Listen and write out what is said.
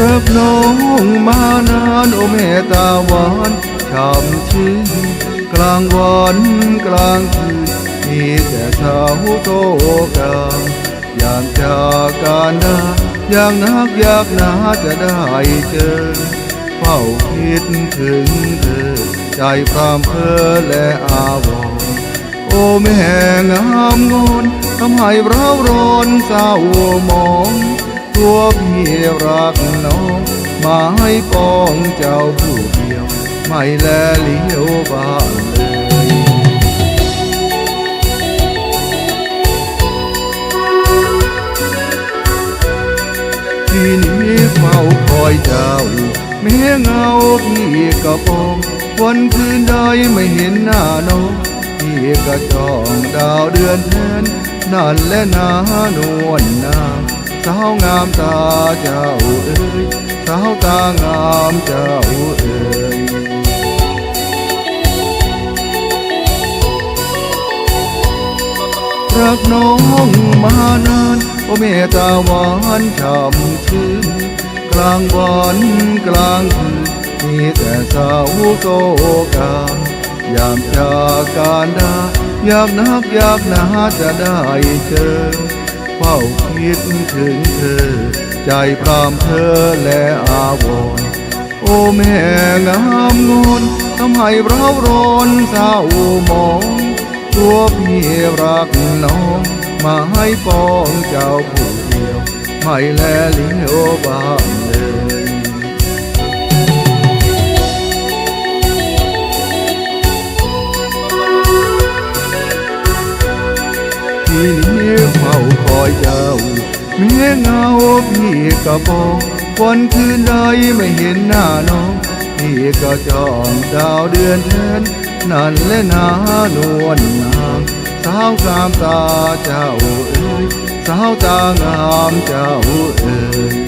รักน้องมานานโอเมตตาหวานช่ำชื่นกลางวันกลางคืนมีแต่สาวโตกลางอยากจากการดาอยากนักอยากหนาจะได้เจอเฝ้าคิดถึงเธอ ใจพรามเพอและอาวรโอแม่งามงอนทำให้เราร้อนเศร้ามอง ตัวพี่รักน้องมาให้ปองเจ้าผู้เดียว ไม่แลเลี้ยวบ้านเลยที่นี้เฝ้าคอยเจ้าแม้เงาพี่กระปองวันคืนใดไม่เห็นหน้าน้องพี่ก็จองดาวเดือนแทนนั่นและนานวลนาง สาวงามตาเจ้าเอ๋ยสาวตางามเจ้าเอ๋ยรักน้องมานานโอเมตตาหวานช่ำชื่นกลางวันกลางคืนมีแต่สาวโซกายามจากการดาอยากนักอยากหนาจะได้เจอ เฝ้าคิดถึงเธอ ใจพรามเธอและอาวรโอแม่งามงอนทำให้เราร้อนเศร้ามอง ตัวพี่รักน้อง มาให้ป้องเจ้าผู้เดียวไม่แลเลี้ยวบ้างเลยที่นี้เฝ้า อยเจ้าเมียเงาพี่กระปองวันคืนใดไม่เห็นหน้าน้องพี่ก็จองดาวเดือนเทนนั่นและนานวลนางสาวงามตาเจ้าเอ๋ยสาวตางามเจ้าเอ๋ย